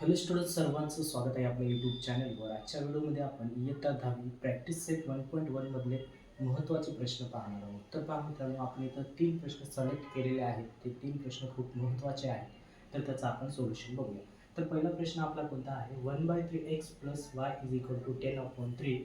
Hello student सर्वांचं स्वागत आहे आपल्या यूट्यूब चॅनलवर आजच्या व्हिडिओमध्ये आपण इयत्ता दहावी प्रॅक्टिस सेट वन पॉईंट वनमधले महत्त्वाचे प्रश्न पाहणार आहोत. तर पहा मित्रांनो आपण इथं तीन प्रश्न सिलेक्ट केलेले आहेत. ते तीन प्रश्न खूप महत्त्वाचे आहेत. तर त्याचं आपण सोल्युशन बघूया. तर पहिला प्रश्न आपला कोणता आहे? One by three x plus y is equal to ten upon three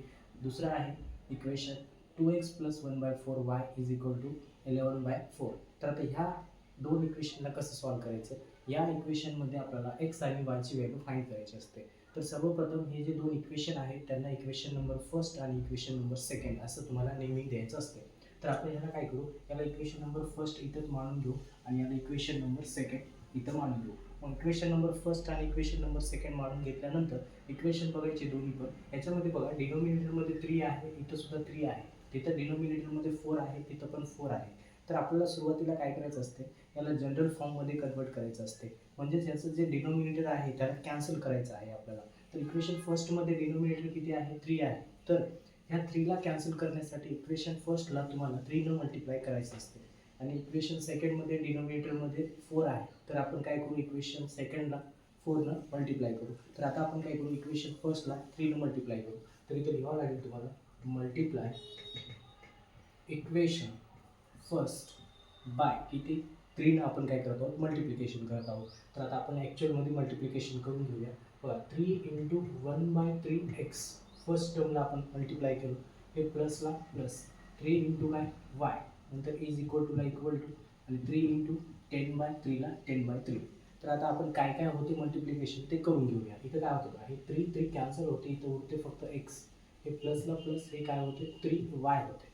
दुसरा आहे equation two x plus one by four y is equal to eleven by four तर आता ह्या दोन इक्वेशनला कसं सॉल्व करायचं? या इक्वेशनमध्ये आपल्याला एक्स आणि वायची व्हॅल्यू फाईंड करायची असते. तर सर्वप्रथम हे जे दोन इक्वेशन आहेत त्यांना इक्वेशन नंबर फर्स्ट आणि इक्वेशन नंबर सेकंड असं तुम्हाला नेहमी द्यायचं असते. तर आपण ह्याला काय करू? याला इक्वेशन नंबर फर्स्ट इथंच मानून घेऊ आणि याला इक्वेशन नंबर सेकंड इथं मानून घेऊ. मग इक्वेशन नंबर फर्स्ट आणि इक्वेशन नंबर सेकंड मानून घेतल्यानंतर इक्वेशन बघायचे दोन्ही पण. याच्यामध्ये बघा डिनोमिनेटरमध्ये थ्री आहे इथं सुद्धा थ्री आहे. तिथं डिनोमिनेटरमध्ये फोर आहे तिथं पण फोर आहे. तर आपल्याला सुरुवातीला काय करायचं असते? याला जनरल फॉर्ममध्ये कन्वर्ट करायचं असते. म्हणजेच याचं जे डिनोमिनेटर आहे त्याला कॅन्सल करायचं आहे आपल्याला. तर इक्वेशन फर्स्टमध्ये डिनोमिनेटर किती आहे? थ्री आहे. तर ह्या थ्रीला कॅन्सल करण्यासाठी इक्वेशन फर्स्टला तुम्हाला थ्रीनं मल्टिप्लाय करायचं असते. आणि इक्वेशन सेकंडमध्ये डिनोमिनेटरमध्ये फोर आहे. तर आपण काय करू? इक्वेशन सेकंडला फोरनं मल्टिप्लाय करू. तर आता आपण काय करू? इक्वेशन फर्स्टला थ्रीनं मल्टिप्लाय करू. तर इथे लिहावं लागेल तुम्हाला मल्टिप्लाय इक्वेशन फर्स्ट बाय किती? थ्रीनं आपण काय करत आहोत? मल्टिप्लिकेशन करत आहोत. तर आता आपण ॲक्च्युअलमध्ये मल्टिप्लिकेशन करून घेऊया. बघा three into one by three x first टर्मला आपण मल्टिप्लाय केलं. हे प्लसला plus three into by y नंतर इज इक्वल टूला इक्वल टू आणि थ्री इंटू टेन बाय थ्रीला टेन बाय थ्री तर आता आपण काय काय होते मल्टिप्लिकेशन ते करून घेऊया. इथं काय होतं का हे थ्री थ्री कॅन्सल होते. इथं उरते फक्त एक्स हे प्लसला प्लस हे काय होते? थ्री वाय होते.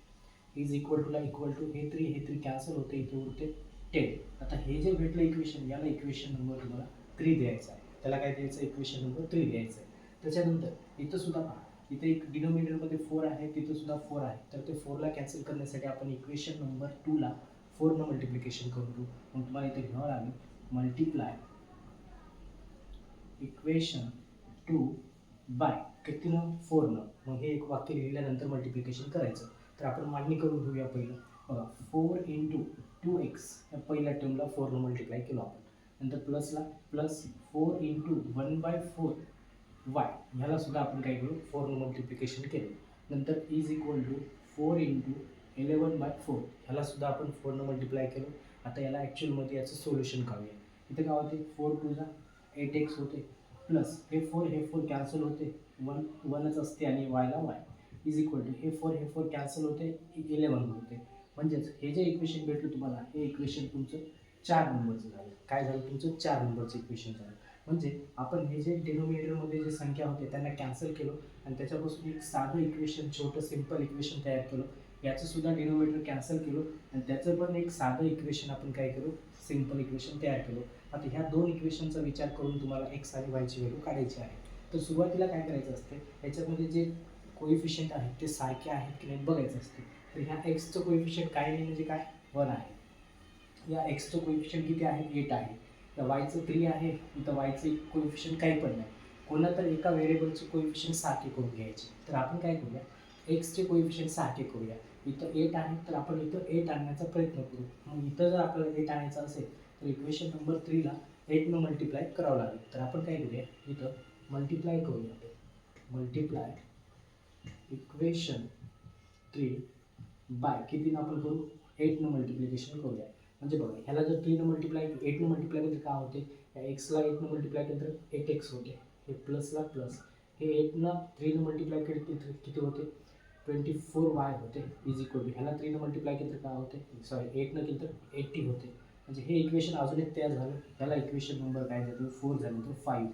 इज इक्वल टूला इक्वल टू हे थ्री हे थ्री कॅन्सल होते. इथे उरते टेन आता हे जे भेटलं इक्वेशन याला इक्वेशन नंबर तुम्हाला थ्री द्यायचा आहे. त्याला काय द्यायचं? इक्वेशन नंबर थ्री द्यायचं आहे. त्याच्यानंतर इथं सुद्धा पहा. इथे एक डिनोमिनेटरमध्ये फोर आहे तिथं सुद्धा फोर आहे. तर ते फोरला कॅन्सल करण्यासाठी आपण इक्वेशन नंबर टूला फोरनं मल्टिप्लिकेशन करून घेऊ. मग तुम्हाला इथे घ्यावं लागेल. मल्टिप्लाय इक्वेशन टू बाय कितीनं फोरनं मग हे एक वाक्य लिहिल्यानंतर मल्टिप्लिकेशन करायचं. तर आपण मांडणी करून घेऊया पहिलं. बघा फोर इंटू टू एक्स या पहिल्या टर्मला फोरनं मल्टिप्लाय केलो आपण. नंतर प्लसला plus four into one by four y ह्यालासुद्धा आपण काय करू? फोरनं मल्टिप्लिकेशन केलं. नंतर is equal to four into eleven by four ह्यालासुद्धा आपण फोरनं मल्टिप्लाय केलं. आता याला ॲक्च्युअलमध्ये याचं सोल्युशन काढूया. इथे काय होते? फोर टूला एट एक्स होते. प्लस हे फोर हे फोर कॅन्सल होते. वन वनच असते आणि वायला वाय इज इक्वल टू हे फोर हे फोर कॅन्सल होते. इलेवन होते. म्हणजेच हे जे इक्वेशन भेटलं तुम्हाला हे इक्वेशन तुमचं चार नंबरचं झालं. काय झालं? तुमचं चार नंबरचं इक्वेशन झालं. म्हणजे आपण हे जे डिनोमिनेटरमध्ये जे संख्या होते त्यांना कॅन्सल केलं आणि त्याच्यापासून एक साधं इक्वेशन छोटं सिंपल इक्वेशन तयार केलं. याचं सुद्धा डिनोमिनेटर कॅन्सल केलं आणि त्याचं पण एक साधं इक्वेशन आपण काय करू सिंपल इक्वेशन तयार केलं. आता ह्या दोन इक्वेशनचा विचार करून तुम्हाला एक्स आणि वायची व्हॅल्यू काढायची आहे. तर सुरुवातीला काय करायचं असते? याच्यामध्ये जे कोइफिशियंट आहेत ते सारखे आहेत की नाही बघायचं असते. तर ह्या एक्सचं कोइफिशियंट काय नाही म्हणजे काय? वन आहे. या एक्सचं कोइफिशियंट किती आहे? एट आहे. तर वायचं थ्री आहे. इथं वायचं कोइफिशियंट काही पण नाही. कोणा तर एका व्हेरिएबलचे कोइफिशियंट सारखे करून घ्यायचे. तर आपण काय करूया? एक्सचे कोइफिशियंट सारखे करूया. इथं एट आहे तर आपण इथं एट आणण्याचा प्रयत्न करू. मग इथं जर आपल्याला एट आणायचं असेल तर इक्वेशन नंबर थ्रीला एटनं मल्टिप्लाय करावं लागेल. तर आपण काय करूया? इथं मल्टिप्लाय करूया. मल्टिप्लाय इक्वेशन थ्री बाय कितीनं आपण करू? एटनं मल्टिप्लिकेशन करूया. म्हणजे बघा ह्याला जर थ्रीनं मल्टिप्लाय एटनं मल्टिप्लाय केलं तर काय होते? या एक्सला एटनं मल्टिप्लाय केलं तर एट एक्स होते. हे प्लसला प्लस हे एटनं थ्रीनं मल्टिप्लाय केलं की किती होते? ट्वेंटी फोर वाय होते. इज इक्वल टू ह्याला थ्रीनं मल्टिप्लाय केलं तर काय होते? सॉरी एटनं केलं तर एट्टी होते. म्हणजे हे इक्वेशन अजून एक तयार झालं. ह्याला इक्वेशन नंबर काय द्या तुम्ही फोर झालं तर फाईव्ह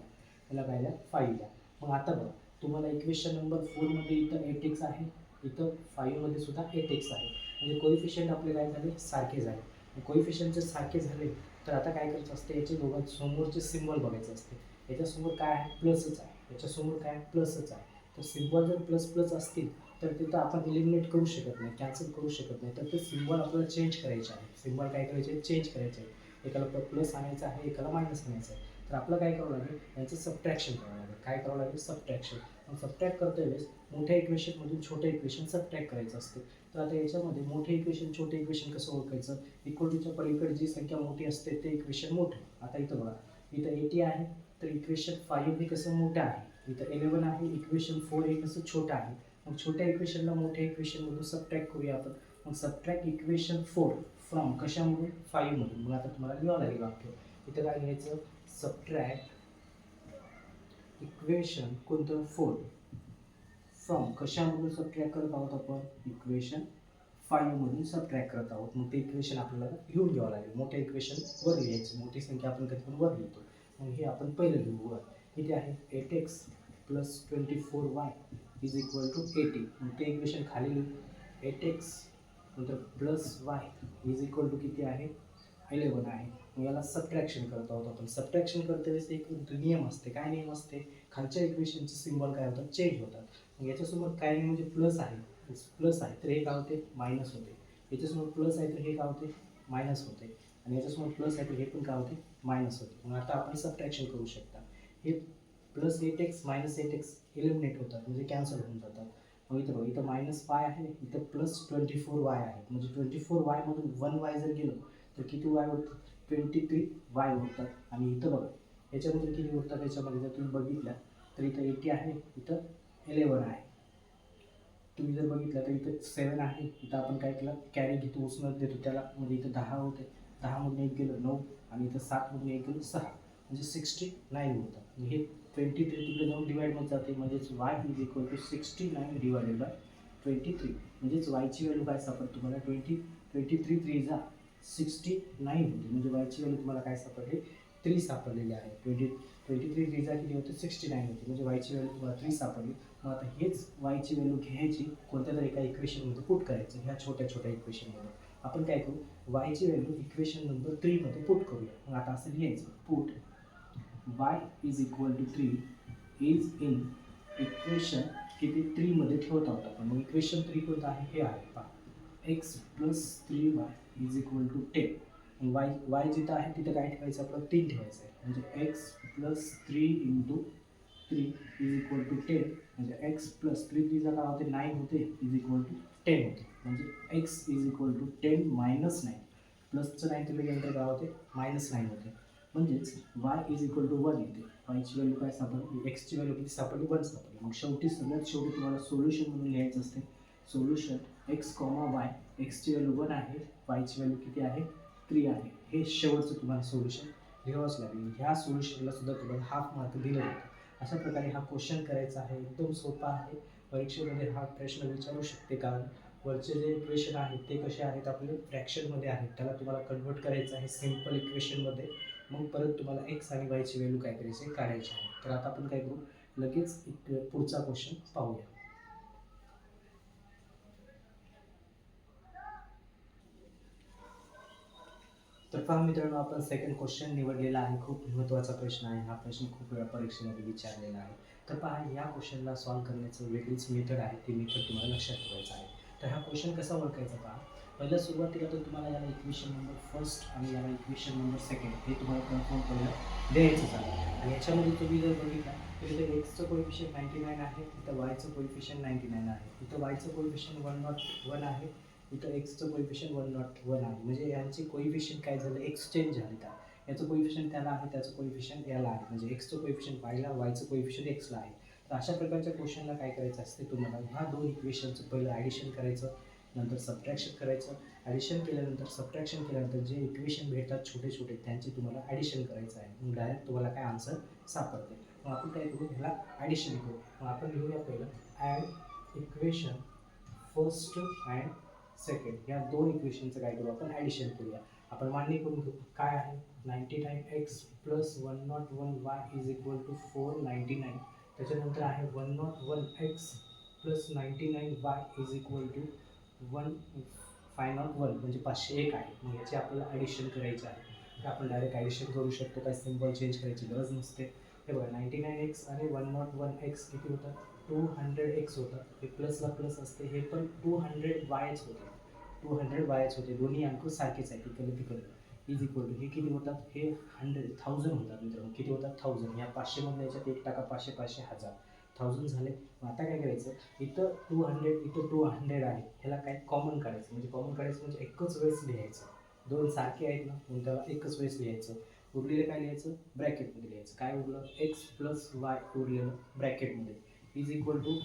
ह्याला काय द्या फाईव्ह द्या मग आता बघा तुम्हाला इक्वेशन नंबर फोरमध्ये इथं एट एक्स आहे. इथं फाईव्हमध्ये सुद्धा एट एक्स आहे. म्हणजे कोइफिशियंट आपले काय झाले सारखे झाले कोइफिशियंटचे सारखे झाले तर आता काय करायचं असते? याचे दोघां समोरचे सिम्बॉल बघायचं असते. याच्यासमोर काय आहे? प्लसच आहे. याच्यासमोर काय आहे? प्लसच आहे. तर सिम्बॉल जर प्लस प्लस असतील तर तिथं आपण इलिमिनेट करू शकत नाही कॅन्सल करू शकत नाही. तर ते सिम्बॉल आपल्याला चेंज करायचे आहे. सिम्बॉल काय करायचे? चेंज करायचे आहे. एकाला प्लस आणायचं आहे एकाला मायनस आणायचं आहे. तर आपलं काय करावं लागेल? यांचं सबट्रॅक्शन करावं लागेल. काय करावं लागेल? सबट्रॅक्शन मग सबट्रॅक्ट करता वेळेस मोठ्या इक्वेशनमधून छोटे इक्वेशन सबट्रॅक्ट करायचं असते. तर आता याच्यामध्ये मोठे इक्वेशन छोटे इक्वेशन कसं ओळखायचं? इक्वलिटीच्या पलीकडे जी संख्या मोठी असते ते इक्वेशन मोठं आता इथं बघा. इथं एटी आहे तर इक्वेशन फाईव्ह हे कसं मोठं आहे? इथं इलेवन आहे इक्वेशन फोर हे कसं छोटं आहे? मग छोट्या इक्वेशनला मोठ्या इक्वेशनमधून सबट्रॅक्ट करूया आपण. मग सबट्रॅक्ट इक्वेशन फोर फ्रॉम कशामधून? फाईव्हमधून मग आता तुम्हाला लिहावं लागेल वाक्य. इथं काय घ्यायचं सबट्रॅक्ट इक्वेशन कोणतं? फोर फ्रॉम कशामधून सबट्रॅक्ट करत आहोत आपण? इक्वेशन फाईव्हमधून सबट्रॅक्ट करत आहोत. मग ते इक्वेशन आपल्याला लिहून घ्यावं लागेल. मोठ्या इक्वेशन वर लिहायचं. मोठी संख्या आपण कधी पण वर लिहितो. मग हे आपण पहिलं लिहू वर. किती आहे? Eight x plus twenty four y is equal to eighty मग ते इक्वेशन खाली लिहू एट एक्स नंतर plus y is equal to किती आहे? इलेवन आहे. याला सबट्रॅक्शन करत आहोत आपण. सबट्रॅक्शन करते वेळेस एक नियम असते. काय नियम असते? खालच्या इक्वेशनचे सिम्बॉल काय होतात? चेंज होतात. याच्यासमोर याच्यासोबत काय म्हणजे प्लस आहे. प्लस आहे. तर हे काय होते? मायनस होते. याच्यासमोर प्लस आहे तर हे काय होते? मायनस होते. आणि याच्यासमोर प्लस आहे तर हे पण काय होते? मायनस होते. मग आता आपण सबट्रॅक्शन करू शकता. हे plus eight x minus eight x eliminate होतात. म्हणजे कॅन्सल होऊन जातात. मग इथं बघ इथं मायनस वाय आहे इथं प्लस ट्वेंटी फोर वाय आहे. म्हणजे ट्वेंटी फोर वायमधून वन वाय जर गेलो तर किती वाय होतं? ट्वेंटी थ्री वाय होतात आणि इथं बघा याच्यामध्ये किती होतात याच्यामध्ये जर तुम्ही बघितलं तर इथं एटी आहे इथं इलेवन आहे. तुम्ही जर बघितलं तर इथं सेवन आहे. इथं आपण काय केलं? कॅरी घेतो उचलत देतो त्याला. म्हणजे इथं दहा होते. दहामधून एक गेलं नऊ आणि इथं सातमधून एक गेलं सहा. म्हणजे सिक्स्टी नाईन होतं. म्हणजे हे ट्वेंटी थ्री तिकडे जाऊन डिवाईडमध्ये जाते. म्हणजेच y is equal to sixty nine divided by twenty three म्हणजेच वायची व्हॅल्यू काय सापडते तुम्हाला? ट्वेंटी ट्वेंटी थ्री थ्री जा सिक्स्टी नाईन होती. म्हणजे वायची व्हॅल्यू तुम्हाला काय सापडली? थ्री सापडलेली आहे. ट्वेंटी ट्वेंटी थ्री थ्रीचा किती होती सिक्स्टी नाईन होती. म्हणजे वायची व्हॅल्यू तुम्हाला थ्री सापडली. मग आता हेच वायची व्हॅल्यू घ्यायची कोणत्या तरी एका इक्वेशनमध्ये पुट करायचं ह्या छोट्या छोट्या इक्वेशनमध्ये आपण काय करू? वायची व्हॅल्यू इक्वेशन नंबर थ्रीमध्ये पुट करूया. मग आता असं लिहायचं. Put y is equal to three is in equation किती थ्रीमध्ये ठेवत आहोत आपण. मग इक्वेशन थ्री कोणतं आहे? हे आहे. पहा. X plus three y is equal to ten y y जिथं आहे तिथं काय ठेवायचं आपलं? तीन ठेवायचं आहे. म्हणजे x plus three into three is equal to ten म्हणजे एक्स प्लस थ्री थ्रीचा काय होते? नाईन होते. इज इक्वल टू टेन होते. म्हणजे x is equal to ten minus nine प्लसचं nine तुम्ही गेल्यानंतर काय होते? मायनस नाईन होते. म्हणजेच y is equal to one येते. वायची व्हॅल्यू काय सापडली? एक्सची व्हॅल्यू किती सापडली? वन सापडली. मग शेवटी सगळ्यात शेवटी तुम्हाला सोल्युशन म्हणून लिहायचं असते. Solution x comma y. एक्सची value one आहे वायची व्हॅल्यू किती आहे? थ्री आहे. हे शेवटचं तुम्हाला सोल्युशन लिहावंच लागेल. ह्या सोल्युशनला सुद्धा तुम्हाला हाफ मार्क दिलं जातं. अशा प्रकारे हा क्वेश्चन करायचा आहे. एकदम सोपा आहे. परीक्षेमध्ये हा प्रश्न विचारू शकते कारण वरचे जे इक्वेशन आहेत ते कसे आहेत? आपले फ्रॅक्शनमध्ये आहेत. त्याला तुम्हाला कन्वर्ट करायचं आहे सिंपल इक्वेशनमध्ये मग परत तुम्हाला एक्स आणि वायची व्हॅल्यू काय करायची काढायची आहे. तर आता आपण काय करू? लगेच एक पुढचा क्वेश्चन पाहूया. तर पहा मित्रांनो आपण सेकंड क्वेश्चन निवडलेला आहे. खूप महत्त्वाचा प्रश्न आहे. हा प्रश्न खूप वेळा परीक्षेमध्ये विचारलेला आहे. तर पहा या क्वेश्चनला सॉल्व्ह करण्याचं वेगळीच मेथड आहे. ती मेथड तुम्हाला लक्षात ठेवायचं आहे. तर हा क्वेश्चन कसा ओळखायचा पहा? पहिल्या सुरुवातीला तर तुम्हाला याला इक्वेशन नंबर फर्स्ट आणि याला इक्वेशन नंबर सेकंड हे तुम्हाला कन्फर्म पहिलं द्यायचंच आहे आणि याच्यामध्ये तुम्ही जर बघितला तर इथं एक्सचं कोइफिशियन नाईन्टी नाईन आहे तिथं वायचं कोइफिशियन नाईन्टी नाईन आहे तिथं वायचं कोइफिशियन वन नॉट वन आहे इथं एक्सचं कोइफिशियन वन नॉट वन आहे. म्हणजे यांचे कोइफिशियन काय झालं? एक्सचेंज झाले का याचं कोइफिशियन त्याला आहे त्याचं कोइफिशियन याला आहे. म्हणजे एक्सचं कोइफिशियन वायला वायचं कोइफिशियन एक्सला आहे. तर अशा प्रकारच्या क्वेश्चनला काय करायचं असते तुम्हाला? ह्या दोन इक्वेशनचं पहिलं ॲडिशन करायचं नंतर सबट्रॅक्शन करायचं. ॲडिशन केल्यानंतर सबट्रॅक्शन केल्यानंतर जे इक्वेशन भेटतात छोटे छोटे त्यांचे तुम्हाला ॲडिशन करायचं आहे. मग डायरेक्ट तुम्हाला काय आन्सर सापडते. मग आपण काय करू? ह्याला ॲडिशन करू. मग आपण लिहूया पहिलं. Add equation first and second या दोन इक्वेशनचं काय करू आपण ॲडिशन करूया. आपण मान्य करून घेऊ. काय आहे? Ninety nine x plus one not one y is equal to four ninety nine त्याच्यानंतर आहे one not one x plus ninety nine y is equal to one five not one म्हणजे पाचशे एक आहे. मग याची आपल्याला ॲडिशन करायची आहे. तर आपण डायरेक्ट ॲडिशन करू शकतो. काय? सिंपल चेंज करायची गरज नसते. हे बघा नाईन्टी नाईन एक्स आणि वन नॉट वन एक्स किती होतात? टू हंड्रेड एक्स होता हे प्लसला प्लस असते. हे पण टू हंड्रेड वायच होते टू हंड्रेड वायच होते. दोन्ही अंक सारखेच आहेत. तिकडे तिकडे. इज इक्वल टू हे किती होतात? हे हंड्रेड थाउजंड होतात मित्रांनो. किती होतात? थाउजंड या पाचशेमधून याच्यात एक टाका पाचशे पाचशे हजार. थाउजंड झाले. मग आता काय करायचं? इथं टू हंड्रेड इथं टू हंड्रेड आहे. ह्याला काय कॉमन काढायचं म्हणजे कॉमन काढायचं म्हणजे एकच वेळेस लिहायचं. दोन सारखे आहेत ना? म्हणून त्याला एकच वेळेस लिहायचं. उरलेलं काय लिहायचं? ब्रॅकेटमध्ये लिहायचं. काय उरलं? एक्स प्लस वाय उरलेलं ब्रॅकेटमध्ये. इज इक्वल टू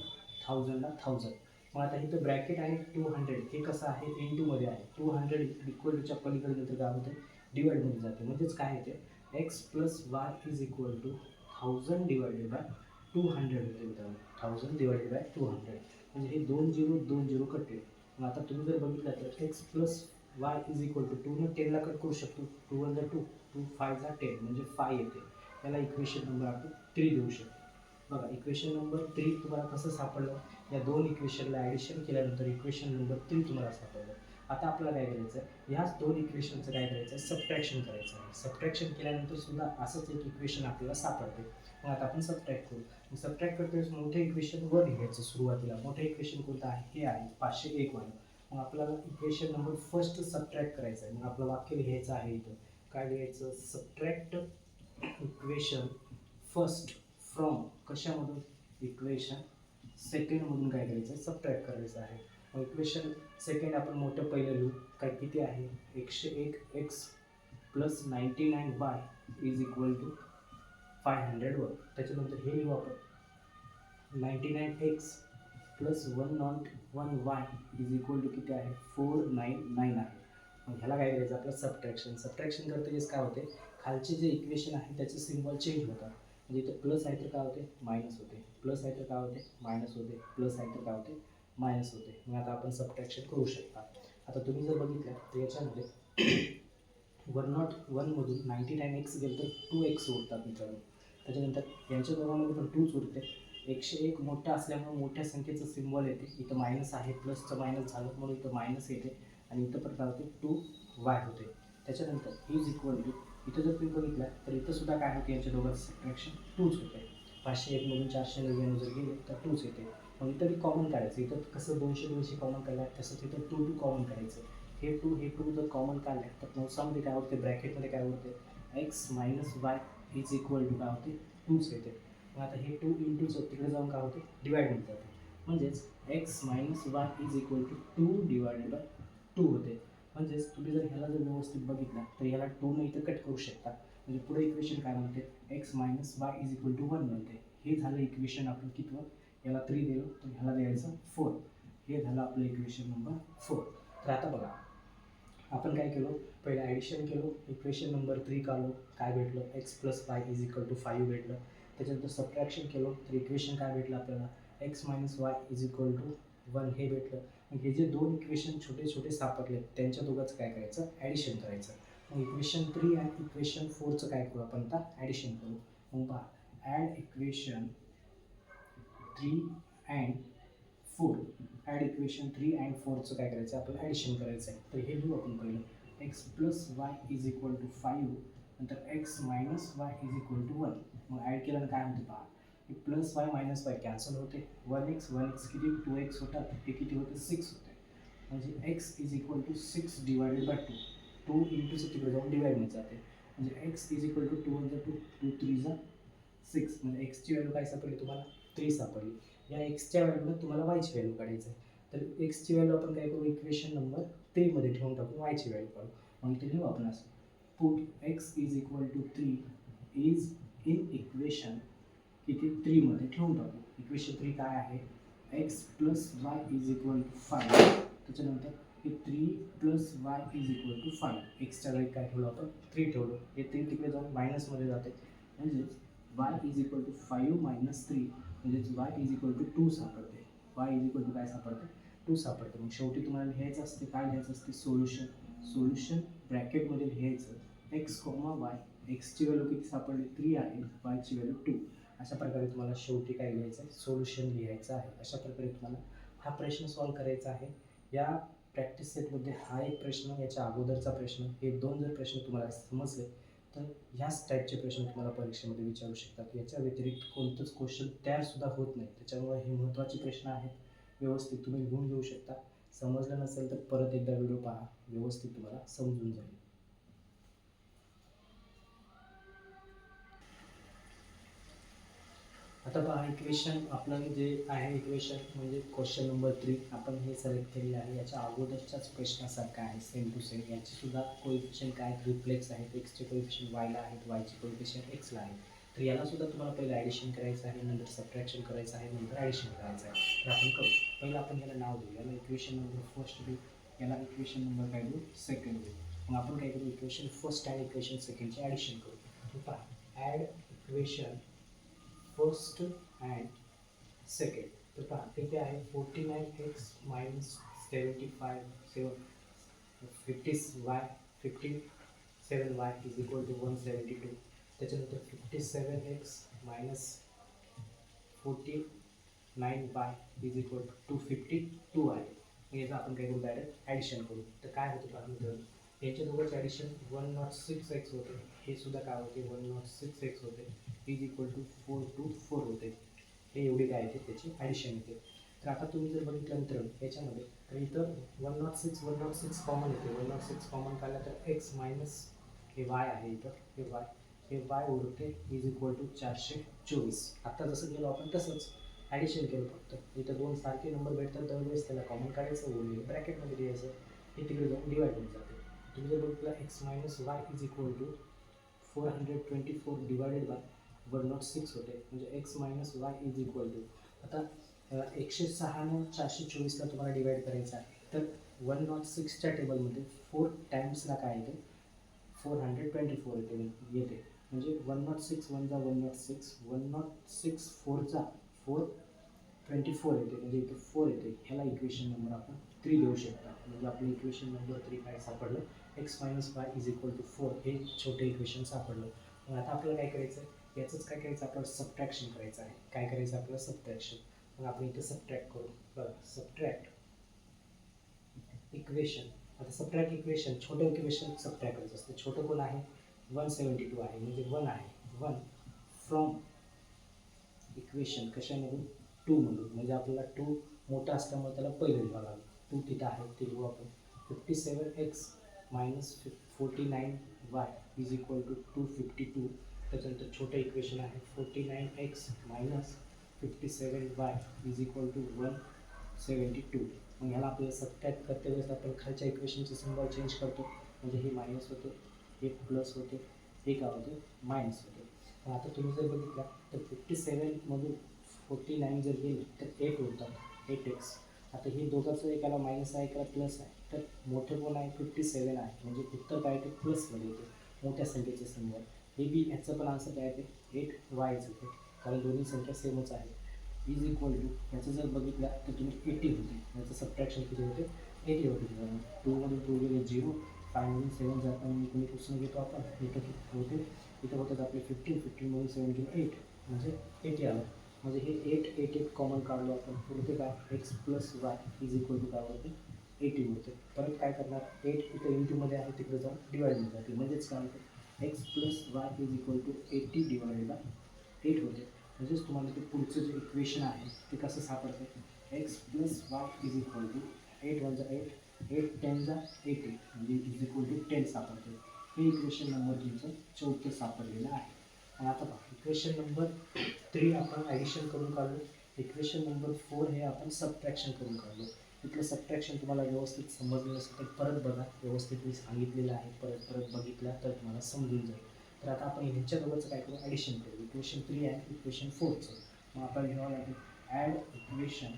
थाउजंडला थाउजंड मग आता इथं ब्रॅकेट आहे टू हंड्रेड हे कसं आहे? इन टूमध्ये आहे. टू हंड्रेड इक्वलच्या पलीकडे नंतर काय होतं डिवाइडमध्ये जाते. म्हणजेच काय येते x plus y is equal to thousand divided by two hundred होते मित्रांनो. Thousand divided by two hundred म्हणजे हे दोन झिरो दोन झिरो कटले मग आता तुम्ही जर बघितलं तर x plus y is equal to टूनं टेनला कट करू शकतो. टू वन जा टू टू फाय जा टेन म्हणजे फाय येते. त्याला इक्वेशन नंबर आपण थ्री देऊ शकतो. बघा इक्वेशन नंबर थ्री तुम्हाला कसं सापडलं? या दोन इक्वेशनला ॲडिशन केल्यानंतर इक्वेशन नंबर थ्री तुम्हाला सापडलं. आता आपल्याला काय करायचं आहे ह्याच दोन इक्वेशनचं काय करायचं आहे सबट्रॅक्शन करायचं आहे सबट्रॅक्शन केल्यानंतर सुद्धा असंच एक इक्वेशन आपल्याला सापडते मग आता आपण सबट्रॅक्ट करू. मग सबट्रॅक्ट करतो मोठं इक्वेशन वर घ्यायचं सुरुवातीला. मोठं इक्वेशन कोणतं आहे? हे आहे. पाचशे एक वालं. मग आपल्याला इक्वेशन नंबर फर्स्ट सबट्रॅक्ट करायचं आहे मग आपलं वाक्य लिहायचं आहे इथं. काय लिहायचं? सबट्रॅक्ट इक्वेशन फर्स्ट फ्रॉम कशामधून? इक्वेशन सेकंडमधून काय करायचं? आहे सबट्रॅक्ट करायचं आहे. मग इक्वेशन सेकंड आपण मोठं पहिलं लिहू काय किती आहे? एकशे एक x plus ninety nine y is equal to five hundred वर. त्याच्यानंतर हे लिहू आपण. Ninety nine x plus one not one y is equal to किती आहे? फोर नाईन नाईन आहे. मग ह्याला काय करायचं? आपलं सबट्रॅक्शन सबट्रॅक्शन करता येस काय होते? खालचे जे इक्वेशन आहे त्याचे सिम्बॉल चेंज होतात. म्हणजे इथं प्लस आहे तर काय होते? मायनस होते. प्लस आहे तर काय होते? मायनस होते. प्लस आहे तर काय होते? मायनस होते. मग आता आपण सबट्रॅक्शन करू शकता. आता तुम्ही जर बघितलं तर याच्यामध्ये वन नॉट वनमधून नाईन्टी नाईन एक्स गेलं तर टू एक्स उरतात मित्रांनो. त्याच्यानंतर यांच्या दोघांमध्ये पण टूच उरते. एकशे एक मोठा असल्यामुळे मोठ्या संख्येचं सिम्बॉल येते. इथं मायनस आहे प्लसचं मायनस झालं म्हणून इथं मायनस येते. आणि इथं पण काय होते टू वाय होते. त्याच्यानंतर इज इक्वल टू इथं जर तुम्ही बघितलं तर इथं सुद्धा काय होते यांच्या दोघांचं सबट्रॅक्शन टूच होते पाचशे एकमधून चारशे नव्याण्णव जर गेले तर टूच येते. मग इथं बी कॉमन काढायचं. इथं कसं दोनशे दोनशे कॉमन काढलं तसंच इथं टू टू कॉमन काढायचं. हे टू हे टू जर कॉमन काढले तर नवसामध्ये काय होते ब्रॅकेटमध्ये काय होते x minus y is equal to काय होते टूच येते. मग आता हे टू इन टूच तिकडे जाऊन काय होते डिवाइड होत जाते. म्हणजेच x minus y is equal to two divided by two होते. म्हणजेच तुम्ही जर ह्याला जर व्यवस्थित बघितला तर याला टूनं इथं कट करू शकता. म्हणजे पुढे इक्वेशन काय म्हणते? X minus y is equal to one म्हणते. हे झालं इक्वेशन आपण कितवं याला थ्री दिलं तर ह्याला द्यायचं फोर हे झालं आपलं इक्वेशन नंबर फोर तर आता बघा. आपण काय केलो? पहिलं ॲडिशन केलो इक्वेशन नंबर थ्री काढलो काय भेटलं? X plus y is equal to five भेटलं. त्याच्यानंतर सबट्रॅक्शन केलो तर इक्वेशन काय भेटलं आपल्याला? X minus y is equal to one हे भेटलं. मग हे जे दोन इक्वेशन छोटे छोटे सापडले त्यांच्या दोघांचं काय करायचं? ॲडिशन करायचं. मग इक्वेशन थ्री अँड इक्वेशन फोरचं काय करू आपण आता? ॲडिशन करू. मग पहा add equation three and four add equation three and फोरचं काय करायचं? आपण आपल्याला ॲडिशन करायचं आहे तर हे लिहू आपण पहिलं. X plus y is equal to five नंतर x minus y is equal to one मग ॲड केल्यानं काय म्हणतो पहा? Plus y minus y cancel होते. वन एक्स वन एक्स किती? टू एक्स होतात. हे किती होते? सिक्स होते. म्हणजे x is equal to six divided by two two इंटूचं तिकडे जाऊन डिवाइडमध्ये जाते. म्हणजे x is equal to two one जा टू टू थ्री जा सिक्स म्हणजे एक्सची व्हॅल्यू काय सापडली तुम्हाला? थ्री सापडली. या एक्सच्या व्हॅल्यूला तुम्हाला वायची व्हॅल्यू काढायचं आहे तर एक्सची व्हॅल्यू आपण काय करू? इक्वेशन नंबर थ्रीमध्ये ठेवून टाकू. वायची व्हॅल्यू काढू. मग ते लिहू आपण असं. Put x is equal to three is in equation की ते थ्रीमध्ये ठेवून टाकू. इक्वेशन थ्री काय आहे? X plus y is equal to five त्याच्यानंतर हे three plus y is equal to five एक्सच्या जागी काय ठेवलं होतं थ्री ठेवलं. हे थ्री तिकडे जाऊन मायनसमध्ये जाते. म्हणजेच y is equal to five minus three म्हणजेच y is equal to two सापडते. वाय इज इक्वल टू काय सापडते? टू सापडते. मग शेवटी तुम्हाला लिहायचं असते. काय लिहायचं असते? सोल्युशन सोल्युशन ब्रॅकेटमध्ये लिहायचं. एक्स कॉमा वाय एक्सची व्हॅल्यू किती सापडली? थ्री आहे. वायची व्हॅल्यू टू अशा प्रकारे तुम्हाला शेवटी काय लिहायचं आहे सोल्युशन लिहायचं आहे. अशा प्रकारे तुम्हाला हा प्रश्न सॉल्व करायचा आहे. या प्रॅक्टिस सेटमध्ये हा एक प्रश्न याच्या अगोदरचा प्रश्न हे दोन जर प्रश्न तुम्हाला समजले तर ह्याच टाईपचे प्रश्न तुम्हाला परीक्षेमध्ये विचारू शकतात. याच्या व्यतिरिक्त कोणतंच क्वेश्चन तयारसुद्धा होत नाही. त्याच्यामुळे हे महत्त्वाचे प्रश्न आहेत. व्यवस्थित तुम्ही लिहून घेऊ शकता. समजलं नसेल तर परत एकदा व्हिडिओ पहा. व्यवस्थित तुम्हाला समजून जाईल. आता पहा इक्वेशन आपलं जे आहे इक्वेशन म्हणजे क्वेश्चन नंबर थ्री आपण हे सिलेक्ट केलेलं आहे. याच्या अगोदरच्याच प्रश्नासारखं आहे सेम टू सेम याची सुद्धा कोइफिशियंट काय आहेत? रिफ्लेक्स आहेत एक्सचे कोइफिशियंट वायला आहेत वायचे कोइफिशियंट एक्सला आहे तर याला सुद्धा तुम्हाला पहिलं ॲडिशन करायचं आहे नंतर सबट्रॅक्शन करायचं आहे नंतर ॲडिशन करायचं आहे. तर आपण करू. पहिलं आपण याला नाव देऊ. याला इक्वेशन नंबर फर्स्ट देऊ. याला इक्वेशन नंबर काय देऊ? सेकंड देऊ. मग आपण काय करू? इक्वेशन फर्स्ट आणि इक्वेशन सेकंडचे ॲडिशन करू. पहा add equation first and second तर पहा तिथे आहे? Forty nine x minus seventy five seven fifty y fifty seven y is equal to one seventy two त्याच्यानंतर fifty seven x minus forty nine y is equal to fifty two आहे याचं आपण काय करू? डायरेक्ट ॲडिशन करू. तर काय होतं पहा मित्रांनो? यांच्या addition one not six x होते. हे सुद्धा काय होते? वन नॉट सिक्स एक्स होते. Is equal to four two four होते. हे एवढे काय येते त्याची ॲडिशन येते तर आता तुम्ही जर बघितलं तर याच्यामध्ये तर इथं one not six one not six common येते. वन नॉट सिक्स कॉमन काढलं तर एक्स मायनस हे वाय आहे इथं. हे वाय हे वाय उरते. इज इक्वल टू चारशे चोवीस. आत्ता जसं गेलो आपण तसंच ॲडिशन केलं फक्त. इथं दोन सारखे नंबर भेटतात दरवेळेस त्याला कॉमन काढायचं बोलले ब्रॅकेटमध्ये लिहायचं. हे तिकडे जाऊन डिवाईड होऊन जाते. तुम्ही जर बघितलं x minus y is equal to four hundred twenty four divided by one not six होते म्हणजे x minus y is equal to आता एकशे सहानं चारशे चोवीसला तुम्हाला डिवाईड करायचं आहे. तर वन नॉट सिक्सच्या टेबलमध्ये फोर टाईम्सला काय येते? फोर हंड्रेड ट्वेंटी फोर येते येते. म्हणजे one not six वनचा one not six one not six फोरचा फोर ट्वेंटी फोर येते. म्हणजे इथे फोर येते. ह्याला इक्वेशन नंबर आपण थ्री देऊ शकता. म्हणजे आपलं इक्वेशन नंबर थ्री काय सापडलं? X minus y is equal to four हे छोटे इक्वेशन सापडलं. मग आता आपल्याला काय करायचं आहे याचंच काय करायचं? आपल्याला सबट्रॅक्शन करायचं आहे. काय करायचं आपल्याला सबट्रॅक्शन मग आपण इथे सबट्रॅक्ट करू. बघा सबट्रॅक्ट इक्वेशन आता सबट्रॅक्ट इक्वेशन छोटं इक्वेशन सबट्रॅक्ट करायचं असतं. छोटं कोण आहे? वन सेवन्टी टू आहे. म्हणजे वन आहे. वन फ्रॉम इक्वेशन कशामधून? टूमधून म्हणजे आपल्याला टू मोठा असल्यामुळे त्याला पहिलं लिहावं लागेल. टू तिथं आहे. ते लिहू आपण. Fifty seven x minus fif forty nine y is equal to two fifty two त्याच्यानंतर छोटं इक्वेशन आहे. Forty nine x minus fifty seven y is equal to one seventy two मग ह्याला आपल्याला सबट्रॅक्ट करते वेळेस आपण खालच्या इक्वेशनचे सिम्बॉल चेंज करतो. म्हणजे हे मायनस होते हे प्लस होते हे काय होते? मायनस होते. मग आता तुम्ही जर बघितला तर फिफ्टी सेवनमधून फोर्टी नाईन जर गेले तर एट होतात एट एक्स आता हे दोघांचं एकाला मायनस आहे एकाला प्लस आहे. तर मोठे कोण आहे? फिफ्टी सेवन आहे. म्हणजे उत्तर काय ते प्लसमध्ये येते मोठ्या संख्येचे सिम्बॉल हे बी ह्याचं पण आन्सर काय ते. एट वायच होते. कारण दोन्ही संख्या सेमच आहे. इज इक्वल टू याचं जर बघितलं तर तुम्ही एटी होते. ह्याचं सबट्रॅक्शन किती होते? एटी होते. टूमधून टू गेले झिरो फायमधून सेवन जाताना कोणी क्वेश्चन घेतो आपण? इथं किती होते? इथं होतात आपले फिफ्टीन फिफ्टीनमधून सेवन गेले एट म्हणजे एटी आलं. म्हणजे हे एट एट एट कॉमन काढलो आपण. पुढे काय? X plus y is equal to काय होते? एटी होते. परत काय करणार? एट इथं इंटूमध्ये आहे तिकडे जाऊन डिवाइड होऊन जाते. म्हणजेच काय होतं? X plus y is equal to eighty divided by eight होते. म्हणजेच तुम्हाला ते पुढचं जे इक्वेशन आहे ते कसं सापडतं? X plus y is equal to eight one जा एट एट टेन जा एट म्हणजे इज इक्वल टू टेन सापडते. हे इक्वेशन नंबर तुमचं चौथं सापडलेलं आहे. आणि आता पहा इक्वेशन नंबर थ्री आपण ॲडिशन करून काढलो. इक्वेशन नंबर फोर हे आपण सबट्रॅक्शन करून काढलो. तिथलं सबट्रॅक्शन तुम्हाला व्यवस्थित समजलं नसेल तर परत बघा. व्यवस्थित मी सांगितलेलं आहे. परत परत बघितलं तर तुम्हाला समजून जाईल. तर आता आपण ह्यांच्या काय करू? ॲडिशन करू. इक्वेशन थ्री आहे इक्वेशन फोरचं मग आपण घ्यावं लागेल add equation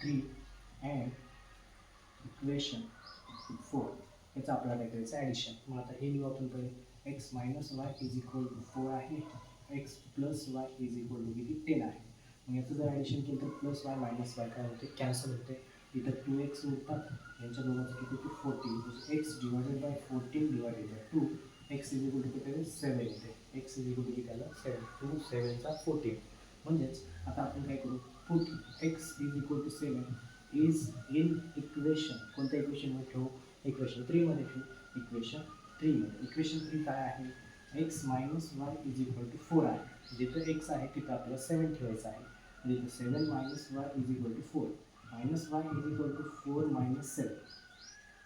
three and equation four याचं आपल्याला काय करायचं? ॲडिशन मग आता हे लिहू आपण पहिले. X minus y is equal to four आहे. X plus y is equal to किती? टेन आहे. याचं जर ॲडिशन केलं तर प्लस वाय मायनस वाय काय होते? कॅन्सल होते. इथं टू एक्स उरतात यांच्या दोघांचं किती two fourteen x divided by fourteen divided by two x is equal to किती सेवन येते एक्स इज इक्वल टू किती आलं सेवन टू सेवनचा फोर्टीन म्हणजेच आता आपण काय करू? Forty x is equal to seven is in equation कोणत्या इक्वेशनमध्ये ठेवू? इक्वेशन थ्रीमध्ये ठेवू. इक्वेशन थ्रीमध्ये इक्वेशन थ्री काय आहे? X minus y is equal to four आहे. जिथं एक्स आहे तिथं आपल्याला सेवन ठेवायचं आहे. म्हणजे seven minus y is equal to four minus y is equal to four minus seven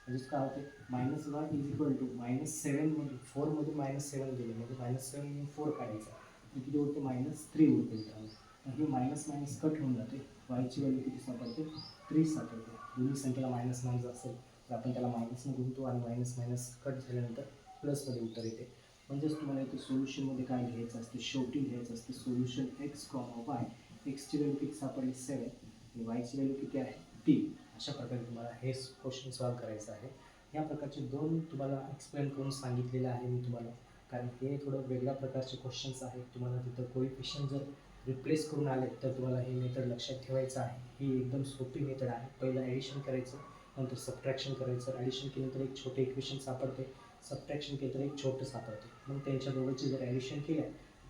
म्हणजेच काय होते? Minus y is equal to minus सेवनमध्ये फोरमधून मायनस सेवन गेले. म्हणजे मायनस सेवन फोर काढायचा. किती उरते? मायनस थ्री उरते मित्रांनो. हे मायनस मायनस कट होऊन जाते. वायची व्हॅल्यू किती सापडते? थ्री सापडते. दोन्ही संख्येला मायनस मायनस असेल तर आपण त्याला मायनसनं गुंतो आणि मायनस मायनस कट झाल्यानंतर प्लसमध्ये उत्तर येते. म्हणजेच तुम्हाला इथे सोल्युशनमध्ये काय लिहायचं असते? शेवटी लिहायचं असते सोल्युशन एक्स कॉमा वाय एक्सची व्हॅल्यू किती सापडली? सेवन आणि वायची व्हॅल्यू किती आहे? तीन. अशा प्रकारे तुम्हाला हे क्वेश्चन सॉल्व करायचं आहे. या प्रकारचे दोन तुम्हाला एक्सप्लेन करून सांगितलेलं आहे मी तुम्हाला. कारण हे थोडं वेगळ्या प्रकारचे क्वेश्चन्स आहेत. तुम्हाला तिथं कोइफिशियन जर रिप्लेस करून आले तर तुम्हाला हे मेथड लक्षात ठेवायचं आहे. ही एकदम सोपी मेथड आहे. पहिलं ॲडिशन करायचं नंतर सबट्रॅक्शन करायचं. ॲडिशन केलं तर एक छोटे इक्वेशन सापडते. सबट्रॅक्शन केलं तर एक छोटं सापडते. मग त्यांच्या दोघांची जर ॲडिशन केलं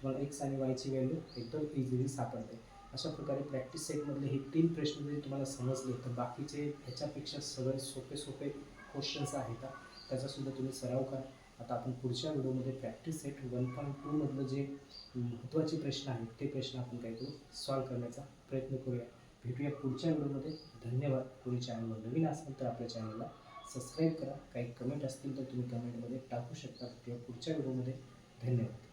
तुम्हाला एक्स आणि वायची व्हॅल्यू एकदम इझिली सापडते. अशा प्रकारे प्रॅक्टिस सेटमधले हे तीन प्रश्न जरी तुम्हाला समजले तर बाकीचे ह्याच्यापेक्षा सगळे सोपे सोपे क्वेश्चन्स आहेत. त्याचासुद्धा तुम्ही सराव करा. आता आपण पुढच्या व्हिडिओमध्ये प्रॅक्टिस सेट वन पॉईंट टूमधलं जे महत्त्वाचे प्रश्न आहेत ते प्रश्न आपण काय करू? सॉल्व करण्याचा प्रयत्न करूया. भेटूया पुढच्या व्हिडिओमध्ये. धन्यवाद. कोणी चॅनलवर नवीन असेल तर आपल्या चॅनलला सबस्क्राईब करा. काही कमेंट असतील तर तुम्ही कमेंटमध्ये टाकू शकता. किंवा पुढच्या व्हिडिओमध्ये. धन्यवाद.